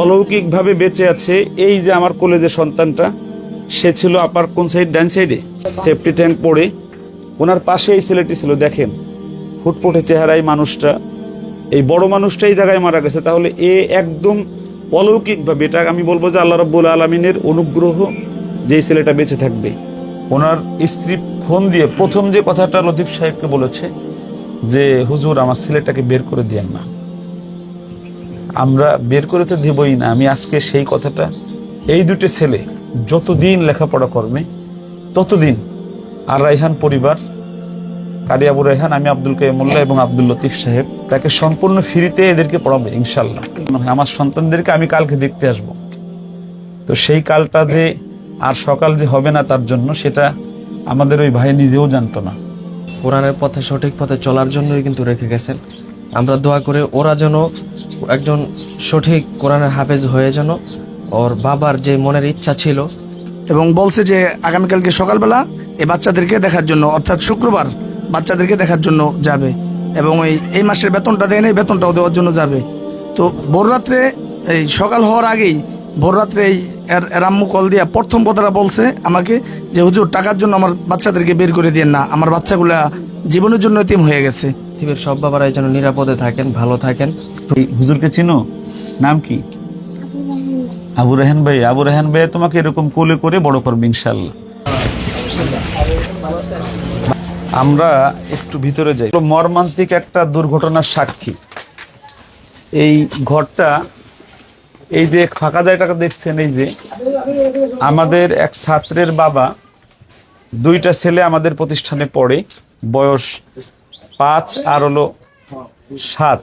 অলৌকিকভাবে বেঁচে আছে এই যে আমার কলেজের সন্তানটা, সে ছিল আপার কোন সাইড ডান সাইডে সেফটি ট্যাঙ্ক পড়ে। ওনার পাশে এই ছেলেটি ছিল, দেখেন। ফুটফুটে চেহারাই মানুষটা। এই বড় মানুষটা এই জায়গায় মারা গেছে। তাহলে এ একদম অলৌকিকভাবে, এটা আমি বলব যে আল্লাহ রব্বুল আলমিনের অনুগ্রহ যে ছেলেটা বেঁচে থাকবে। ওনার স্ত্রী ফোন দিয়ে প্রথম যে কথাটা লতিফ সাহেবকে বলেছে যে, হুজুর, আমার ছেলেটাকে বের করে দিয়েন না। আমরা বের করে তো দেবই না, আমি আজকে সেই কথাটা। এই দুটো ছেলে যতদিন লেখাপড়া করবে, ততদিন আর রাইহান পরিবার, কারি আবু রাইহান আমি আব্দুল কাইমুল্লাহ এবং আব্দুল লতিফ সাহেব, তাকে সম্পূর্ণ ফ্রিতে এদেরকে পড়াবে ইনশাল্লাহ আমার সন্তানদেরকে আমি কালকে দেখতে আসব। তো সেই কালটা যে আর সকাল যে হবে না তার জন্য, সেটা আমাদের ওই ভাই নিজেও জানতো না। কোরআনের পথে সঠিক পথে চলার জন্যই কিন্তু রেখে গেছেন। আমরা দোয়া করে ওরা যেন একজন সঠিক কোরআনের হাফেজ হয়ে যেন ওর বাবার যে মনের ইচ্ছা ছিল। এবং বলছে যে আগামীকালকে সকালবেলা এই বাচ্চাদেরকে দেখার জন্য, অর্থাৎ শুক্রবার বাচ্চাদেরকে দেখার জন্য যাবে। এবং এই এই মাসের বেতনটা দেয় নেই বেতনটাও দেওয়ার জন্য যাবে। তো ভোর রাত্রে এই সকাল হওয়ার আগেই ভোর রাত্রে এই এর কল দিয়া প্রথম কথাটা বলছে আমাকে যে হুজুর টাকার জন্য আমার বাচ্চাদেরকে বের করে দিয়েন না। আমার বাচ্চাগুলা জীবনের জন্য এতিম হয়ে গেছে। পৃথিবীর সব বাবারাই যেন নিরাপদে থাকেন ভালো থাকেন। হুজুরকে চিনো? নাম কি? আবু রেহান ভাই। আবু রেহান ভাই তোমাকে এরকম কোলে করে বড় করবে ইনশাল্লাহ আমরা একটু ভিতরে যাই। মর্মান্তিক একটা দুর্ঘটনার সাক্ষী। এই ঘরটা এই যে ফাঁকা জায়গাটা দেখছেন, এই যে আমাদের এক ছাত্রের বাবা দুইটা ছেলে আমাদের প্রতিষ্ঠানে পড়ে, বয়স পাঁচ আর হলো সাত।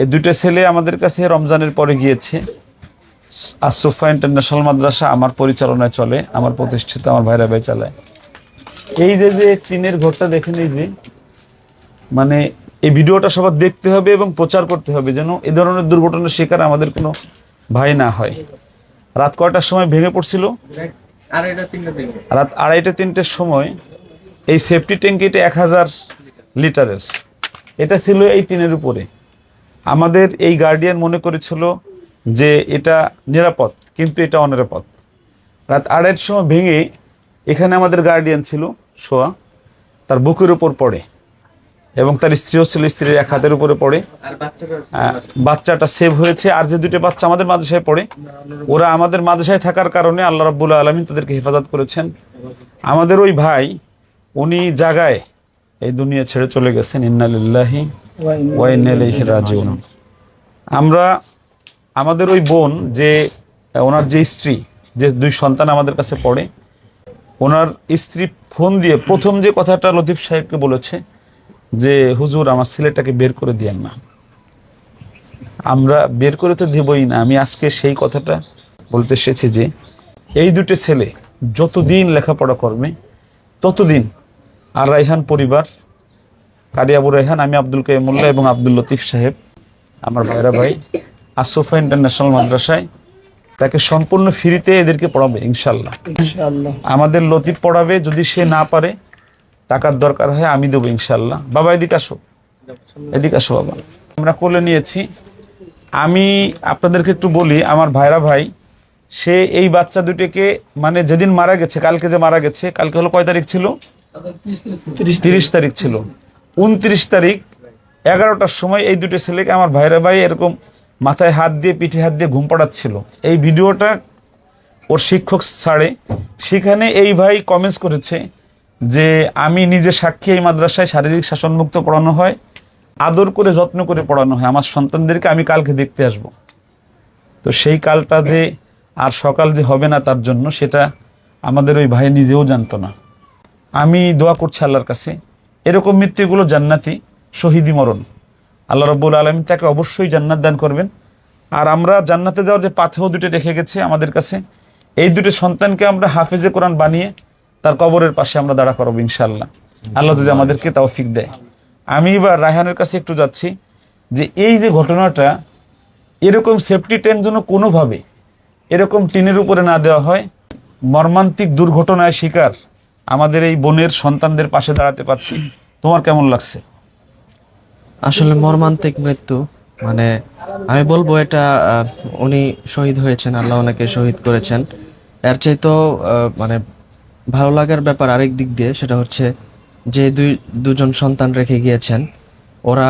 এই দুইটা ছেলে আমাদের কাছে রমজানের পরে গিয়েছে। আসুফা ইন্টারন্যাশনাল মাদ্রাসা আমার পরিচালনায় চলে, আমার প্রতিষ্ঠিত, আমার ভাইরা ভাই চালায়। এই যে যে চীনের ঘরটা দেখেন, এই যে মানে এই ভিডিওটা সবার দেখতে হবে এবং প্রচার করতে হবে যেন এ ধরনের দুর্ঘটনার শিকার আমাদের কোনো ভাই না হয়। রাত কয়টার সময় ভেঙে পড়ছিল? রাত আড়াইটা তিনটের সময় এই সেফটি ট্যাঙ্কিটা এক হাজার লিটারের। এটা ছিল এই টিনের উপরে। আমাদের এই গার্ডিয়ান মনে করেছিল যে এটা নিরাপদ, কিন্তু এটা অনিরাপদ। রাত আড়াইটার সময় ভেঙে এখানে আমাদের গার্ডিয়ান ছিল শোয়া তার বুকের উপর পড়ে। এবং তার স্ত্রীও ছিল স্ত্রীর এক হাতের উপরে পড়ে। বাচ্চাটা সেভ হয়েছে আর যে দুটো বাচ্চা আমাদের মাদ্রাসায় পড়ে ওরা আমাদের মাদ্রাসায় থাকার কারণে আল্লাহ রাব্বুল আলমিন তাদেরকে হেফাজত করেছেন। আমাদের ওই ভাই উনি জাগায় এই দুনিয়া ছেড়ে চলে গেছেন। ইন্নালিল্লাহি ওয়া ইন্না ইলাইহি রাজিউন। আমরা আমাদের ওই বোন যে ওনার যে স্ত্রী যে দুই সন্তান আমাদের কাছে পড়ে ওনার স্ত্রী ফোন দিয়ে প্রথম যে কথাটা লতিফ সাহেবকে বলেছে যে হুজুর আমার ছেলেটাকে বের করে দিয়েন না। আমরা বের করে তো দেবই না। আমি আজকে সেই কথাটা বলতে এসেছি যে এই দুটো ছেলে যতদিন লেখাপড়া করবে ততদিন আর রাইহান পরিবার কারি আবু রাইহান আমি আব্দুল কাইমুল্লাহ এবং আব্দুল লতিফ সাহেব আমার ভাইরা ভাই আসোফা ইন্টারন্যাশনাল মাদ্রাসায় তাকে সম্পূর্ণ ফ্রিতে এদেরকে পড়াবে ইনশাল্লাহ আমাদের লতিফ পড়াবে যদি সে না পারে টাকার দরকার হয় আমি দেবো ইনশাল্লাহ। বাবা, এদিকে আসো। এদিকে আসো বাবা। আমরা কোলে নিয়েছি। আমি আপনাদেরকে একটু বলি, আমার ভাইরা ভাই, সে এই বাচ্চা দুটিকে মানে যেদিন মারা গেছে, কালকে যে মারা গেছে, কালকে হলো কয় তারিখ ছিল? তিরিশ তারিখ ছিল। উনত্রিশ তারিখ, এগারোটার সময় এই দুটো ছেলেকে আমার ভাইরা ভাই এরকম মাথায় হাত দিয়ে, পিঠে হাত দিয়ে ঘুম পাড়াচ্ছিল। এই ভিডিওটা ওর শিক্ষক ছাড়ে সেখানে এই ভাই কমেন্টস করেছে যে আমি নিজে সাক্ষী এই মাদ্রাসায় শারীরিক শাসনমুক্ত পড়ানো হয়, আদর করে, যত্ন করে পড়ানো হয়। আমার সন্তানদেরকে আমি কালকে দেখতে আসব। তো সেই কালটা যে আর সকাল যে হবে না তার জন্য সেটা আমাদের ওই ভাই নিজেও জানতো না। আমি দোয়া করছি আল্লাহর কাছে, এরকম মৃত্যুগুলো জান্নাতি শহীদি মরণ। আল্লাহ রব্বুল আলমী তাকে অবশ্যই জান্নাত দান করবেন। আর আমরা জান্নাতে যাওয়ার যে পাথেও দুটো রেখে গেছে আমাদের কাছে, এই দুটো সন্তানকে আমরা হাফেজে কোরআন বানিয়ে তার কবরের পাশে আমরা দাঁড়া করাবো ইনশাল্লাহ আল্লাহ যদি আমাদেরকে তৌফিক দেয়। আমি এবার রায়হানের কাছে একটু যাচ্ছি যে এই যে ঘটনাটা এরকম সেফটি ট্যাঙ্ক যেন কোনোভাবে এরকম টিনের উপরে না দেওয়া হয় মর্মান্তিক দুর্ঘটনায় শিকার আমাদের এই বোনের সন্তানদের পাশে দাঁড়াতে পারছি। তোমার কেমন লাগছে? আসলে মর্মান্তিক মৃত্যু মানে আমি বলব এটা উনি শহীদ হয়েছেন আল্লাহ ওনাকে শহীদ করেছেন। এর চাইতেও আহ, মানে ভালো লাগার ব্যাপার আরেক দিক দিয়ে, সেটা হচ্ছে যে দুই, দুজন সন্তান রেখে গিয়েছেন, ওরা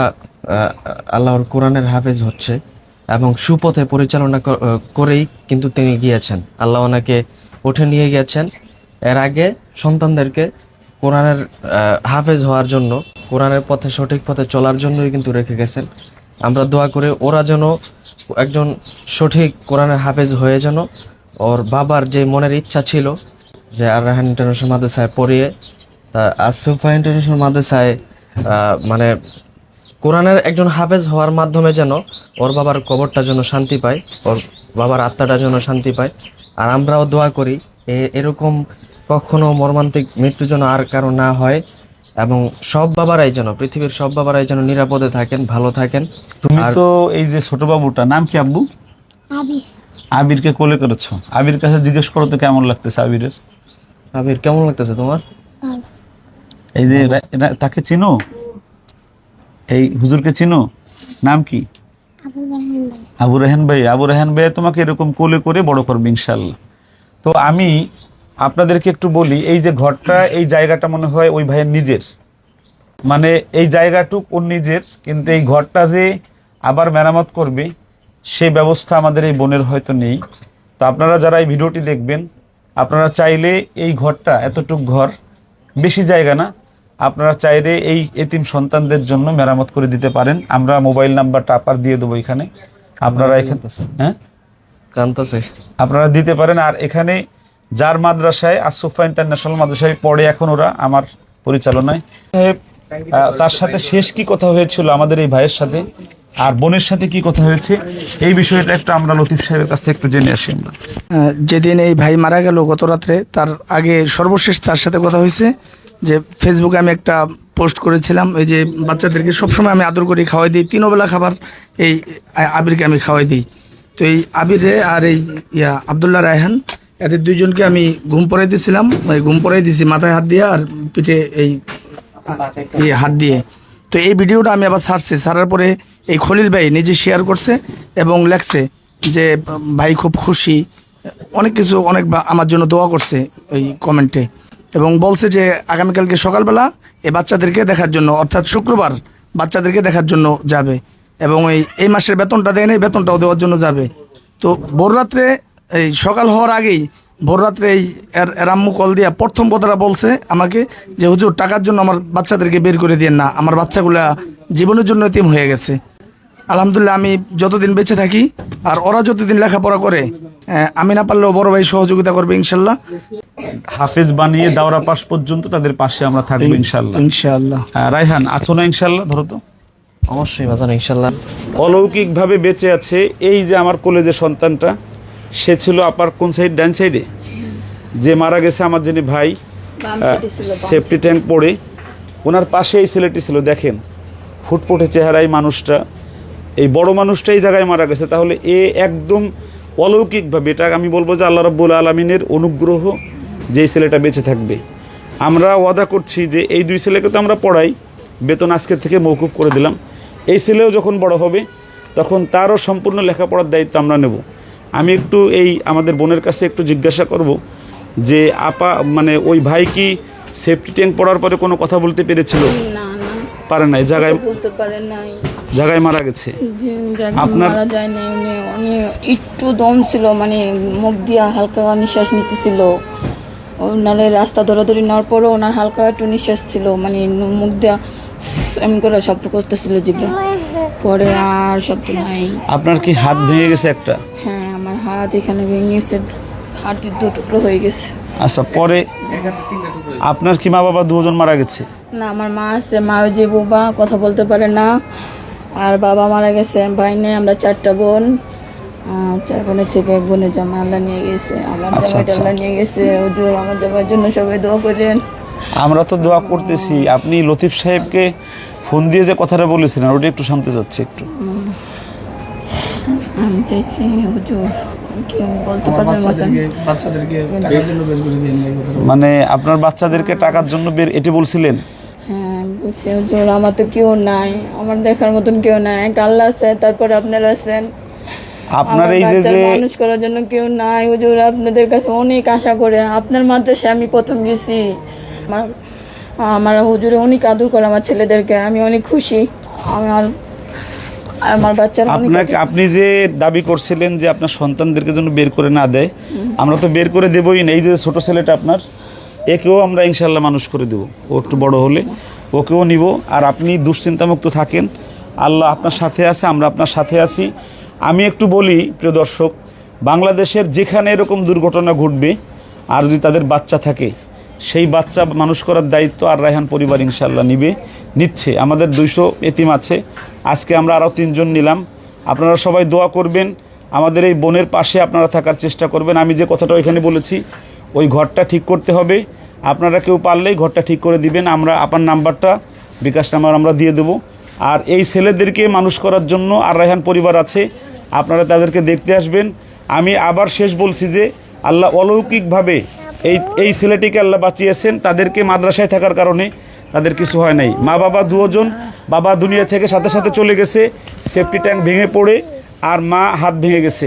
আল্লাহর কোরআনের হাফেজ হচ্ছে এবং সুপথে পরিচালনা করেই কিন্তু তিনি গিয়েছেন। আল্লাহ ওনাকে উঠে নিয়ে গিয়েছেন। এর আগে সন্তানদেরকে কোরআনের হাফেজ হওয়ার জন্য, কোরআনের পথে, সঠিক পথে চলার জন্যই কিন্তু রেখে গেছেন। আমরা দোয়া করে ওরা যেন একজন সঠিক কোরআনের হাফেজ হয়ে যেন, ওর বাবার যে মনের ইচ্ছা ছিল যে আর রাহান ইন্টারন্যাশনাল মাদ্রাসায় পড়িয়ে তা আসুফা ইন্টারন্যাশনাল মাদ্রাসায় মানে কোরআনের একজন হাফেজ হওয়ার মাধ্যমে যেন ওর বাবার কবরটা যেন শান্তি পায় ওর বাবার আত্মাটা যেন শান্তি পায়। আর আমরাও দোয়া করি এ- এরকম কখনো মর্মান্তিক মৃত্যু যেন আর কারও না হয় এবং সব বাবারাই যেন পৃথিবীর সব বাবারাই যেন নিরাপদে থাকেন ভালো থাকেন। তুমি তো এই যে ছোট বাবুটা নাম কি আব্বু? আবি আবিরকে কোলে করেছ। আবির কাছে জিজ্ঞেস করো তো কেমন লাগতেছে আবিরের। আবির কেমন লাগতেছে তোমার? এই যে তাকে চিনো? এই হুজুরকে চিনো? নাম কি? আবু রাহান ভাই। আবু রেহান ভাই। আবু রেহান ভাই তোমাকে এরকম কোলে করে বড় করবে ইনশাল্লাহ তো আমি আপনাদেরকে একটু বলি এই যে ঘরটা এই জায়গাটা মনে হয় ওই ভাইয়ের নিজের। মানে এই জায়গাটুক ওর নিজের কিন্তু এই ঘরটা যে আবার মেরামত করবে সেই ব্যবস্থা আমাদের এই বোনের হয়তো নেই। তো আপনারা যারা এই ভিডিওটি দেখবেন আপনারা চাইলে এই ঘরটা এতটুক ঘর বেশি জায়গা না আপনারা চাইলে এই এতিম সন্তানদের জন্য মেরামত করে দিতে পারেন। আমরা মোবাইল নাম্বারটা আপার দিয়ে দেবো এখানে। আপনারা এখানে হ্যাঁ? জানতেছে আপনারা দিতে পারেন। আর এখানে যার মাদ্রাসায় আসুফা ইন্টারন্যাশনাল মাদ্রাসায় পড়ে এখন ওরা আমার পরিচালনায়। তার সাথে শেষ কি কথা হয়েছিল আমাদের এই ভাইয়ের সাথে? আর বোনের সাথে কি কথা হয়েছে? এই বিষয়টা একটু আমরা লতিফ সাহেবের কাছ থেকে একটু জেনে আসি আমরা। যেদিন এই ভাই মারা গেল গত রাত্রে, তার আগে সর্বশেষ তার সাথে কথা হয়েছে যে ফেসবুকে আমি একটা পোস্ট করেছিলাম, এই যে বাচ্চাদেরকে সবসময় আমি আদর করে, খাওয়াই দিই, তিনবেলা খাবার এই আবিরকে আমি খাওয়াই দিই। তো এই আবিরে আর এই ইয়া আবদুল্লাহ রায়হান, এদের দুইজনকে আমি ঘুম পড়াই দিয়েছিলাম ঘুম পড়াই দিয়েছি মাথায় হাত দিয়ে আর পিঠে এই হাত দিয়ে। তো এই ভিডিওটা আমি আবার ছাড়ছি। ছাড়ার পরে এই খলিল ভাই নিজে শেয়ার করছে এবং লেখছে যে, ভাই খুব খুশি। অনেক কিছু, অনেক আমার জন্য দোয়া করছে ওই কমেন্টে এবং বলছে যে, আগামীকালকে সকালবেলা এই বাচ্চাদেরকে দেখার জন্য, অর্থাৎ শুক্রবার বাচ্চাদেরকে দেখার জন্য যাবে। এবং এই এই মাসের বেতনটা দেয় নাই, বেতনটাও দেওয়ার জন্য যাবে। তো ভোর রাত্রে এই সকাল হওয়ার আগেই ভোর রাত্রে এই এর কল দিয়া প্রথম কথাটা বলছে আমাকে যে হুজুর টাকার জন্য আমার বাচ্চাদেরকে বের করে দিয়ে না। আমার বাচ্চাগুলা জীবনের জন্য এতিম হয়ে গেছে। আলহামদুলিল্লাহ আমি যতদিন বেঁচে থাকি আর ওরা যতদিন লেখাপড়া করে আমি না পারলেও বড় ভাই সহযোগিতা করবে ইনশাল্লাহ। হাফেজ বানিয়ে দাওরা পাশ পর্যন্ত তাদের পাশে আমরা থাকব ইনশাল্লাহ। ইনশাল্লাহ। আহ, রায়হান আছো না ইনশাল্লাহ? ধরো তো। অবশ্যই বাজান ইনশাল্লাহ। অলৌকিকভাবে বেঁচে আছে এই যে আমার কলেজের সন্তানটা সে ছিল আপার কোন সাইড ডান সাইডে যে মারা গেছে আমার যিনি ভাই সেফটি ট্যাঙ্ক পড়ে ওনার পাশে এই ছেলেটি ছিল দেখেন। ফুটফুটে চেহারাই মানুষটা। এই বড় মানুষটা এই জায়গায় মারা গেছে। তাহলে এ একদম অলৌকিকভাবে এটা আমি বলব যে আল্লাহ রব্বুল আলমিনের অনুগ্রহ যে এই ছেলেটা বেঁচে থাকবে। আমরা ওয়াদা করছি যে এই দুই ছেলেকে তো আমরা পড়াই। বেতন আজকের থেকে মৌকুব করে দিলাম। এই ছেলেও যখন বড় হবে তখন তারও সম্পূর্ণ লেখাপড়ার দায়িত্ব আমরা নেব। আমি একটু এই আমাদের বোনের কাছে একটু জিজ্ঞাসা করব যে আপা মানে ওই ভাই কি সেফটি ট্যাঙ্ক পড়ার পরে কোনো কথা বলতে পেরেছিল? পারে নাই জায়গায় বলতে পারে নাই। জায়গায় মারা গেছে। আপনার- মারা যায় না উনি উনি একটু দম ছিল মানে মুখ দিয়া হালকা নিঃশ্বাস নিতেছিল। ওনারে রাস্তা ধরাধরি নেওয়ার পরও ওনার হালকা একটু নিঃশ্বাস ছিল মানে মুখ দিয়া এমন করে শব্দ করতেছিল জিবলা। পরে আর শব্দ নাই। আপনার কি হাত ভেঙে গেছে একটা? হ্যাঁ। হাত এখানে ভেঙে গেছে হাতের দু টুকরো হয়ে গেছে। আচ্ছা পরে আপনার কি মা বাবা দুজন মারা গেছে? না আমার মা আছে মা ওই যে বোবা কথা বলতে পারে না। আর বাবা মারা গেছে ভাই নেই আমরা চারটা বোন। চার বোনের থেকে এক বোনের জামা আল্লাহ নিয়ে গেছে আমার আচ্ছা, জামাইটা আচ্ছা। আল্লাহ নিয়ে গেছে ওদের আমার জামার জন্য সবাই দোয়া করেন। আমরা তো দোয়া করতেছি। আপনি লতিফ সাহেবকে ফোন দিয়ে যে কথাটা বলেছিলেন ওটা একটু শুনতে চাচ্ছি একটু। আমি চাইছি হুজুর কি বলতে পারবেন মচান বাচ্চাদেরকে বাচ্চাদেরকে টাকার জন্য বের করে দিয়ে মানে আপনার বাচ্চাদেরকে টাকার জন্য বের এটি বলছিলেন? হ্যাঁ বলছি হুজুর আমার তো কেউ নাই আমার দেখার মতন কেউ নাই এক আল্লাহ আছে তারপরে আপনারা আছেন। আপনার এই যে যে মানুষ করার জন্য কেউ নাই হুজুর আপনাদের কাছে অনেক আশা করে আপনার মাদ্রাসায় আমি প্রথম গেছি। আমার আমার হুজুরে অনেক আদর করে আমার ছেলেদেরকে আমি অনেক খুশি। আমার আমার বাচ্চার আপনাকে আপনি যে দাবি করছিলেন যে আপনার সন্তানদেরকে জন্য বের করে না দেয় আমরা তো বের করে দেবই না। এই যে ছোট ছেলেটা আপনার একেও আমরা ইনশাল্লাহ মানুষ করে দেব। ও একটু বড় হলে ওকেও নিব। আর আপনি দুশ্চিন্তামুক্ত থাকেন। আল্লাহ আপনার সাথে আছে আমরা আপনার সাথে আছি। আমি একটু বলি প্রিয় দর্শক বাংলাদেশের যেখানে এরকম দুর্ঘটনা ঘটবে আর যদি তাদের বাচ্চা থাকে সেই বাচ্চা মানুষ করার দায়িত্ব আর রায়হান পরিবার ইনশাল্লাহ নিবে, নিচ্ছে। আমাদের দুইশো এতিম আছে। আজকে আমরা আরও তিনজন নিলাম। আপনারা সবাই দোয়া করবেন। আমাদের এই বোনের পাশে আপনারা থাকার চেষ্টা করবেন। আমি যে কথাটা ওইখানে বলেছি, ওই ঘরটা ঠিক করতে হবে। আপনারা কেউ পারলেই ঘরটা ঠিক করে দিবেন। আমরা আপনার নাম্বারটা, বিকাশ নাম্বার আমরা দিয়ে দেবো। আর এই ছেলেদেরকে মানুষ করার জন্য আর রায়হান পরিবার আছে, আপনারা তাদেরকে দেখতে আসবেন। আমি আবার শেষ বলছি যে, আল্লাহ অলৌকিকভাবে এই এই ছেলেটিকে আল্লাহ বাঁচিয়েছেন, তাদেরকে মাদ্রাসায় থাকার কারণে তাদের কিছু হয় নাই। মা বাবা দুজন, বাবা দুনিয়া থেকে সাথে সাথে চলে গেছে, সেফটি ট্যাঙ্ক ভেঙে পড়ে, আর মা হাত ভেঙে গেছে।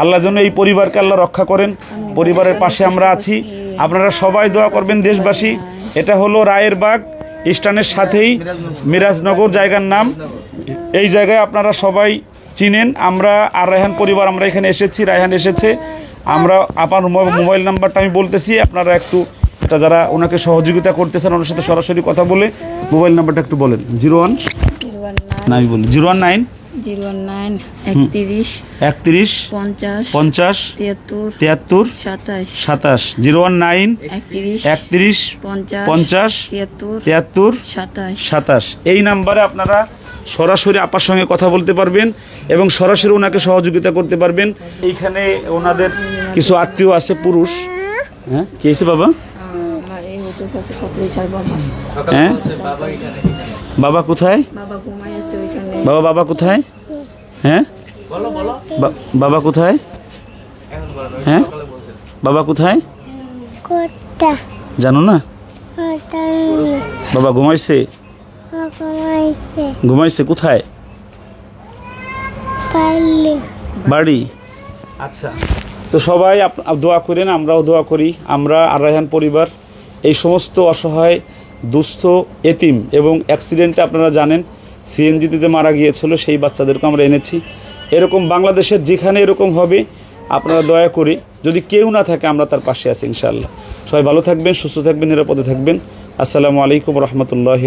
আল্লাহ যেন এই পরিবারকে আল্লাহ রক্ষা করেন। পরিবারের পাশে আমরা আছি। আপনারা সবাই দোয়া করবেন দেশবাসী। এটা হলো রায়ের বাগ স্টানের সাথেই মিরাজনগর জায়গার নাম। এই জায়গায় আপনারা সবাই চিনেন। আমরা আর রায়হান পরিবার, আমরা এখানে এসেছি, রায়হান এসেছে। আমরা আপনার মোবাইল নাম্বারটা আমি বলতেছি আপনারা একটু এটা যারা ওনাকে সহযোগিতা করতেছেন ওনার সাথে সরাসরি কথা বলে মোবাইল নাম্বারটা একটু বলেন। Zero one? আমি বলি zero one nine? Zero nine একত্রিশ একত্রিশ পঞ্চাশ পঞ্চাশ তিয়াত্তর তিয়াত্তর সাতাশ সাতাশ। Zero one nine? একত্রিশ একত্রিশ পঞ্চাশ পঞ্চাশ তিয়াত্তর তিয়াত্তর সাতাশ। সাতাশ। এই নাম্বারে আপনারা সরাসরি আপার সঙ্গে কথা বলতে পারবেন এবং সরাসরি ওনাকে সহযোগিতা করতে পারবেন। এইখানে ওনাদের কিছু আত্মীয় আছে পুরুষ। হ্যাঁ কি হয়েছে বাবা? হ্যাঁ? বাবা কোথায়? বাবা আছে বাবা কোথায়? হ্যাঁ? বাবা কোথায়? হ্যাঁ? বাবা কোথায়? জানো না? বাবা ঘুমাইছে? ঘুমাইছে। কোথায়? বাড়ি? আচ্ছা। তো সবাই দোয়া করেন আমরাও দোয়া করি। আমরা আর রায়হান পরিবার এই সমস্ত অসহায় দুস্থ এতিম এবং অ্যাক্সিডেন্টে আপনারা জানেন সিএনজিতে যে মারা গিয়েছিল সেই বাচ্চাদেরকে আমরা এনেছি। এরকম বাংলাদেশের যেখানে এরকম হবে আপনারা দয়া করে যদি কেউ না থাকে আমরা তার পাশে আছি ইনশাআল্লাহ। সবাই ভালো থাকবেন সুস্থ থাকবেন নিরাপদে থাকবেন। আসসালামু আলাইকুম রহমতুল্লাহ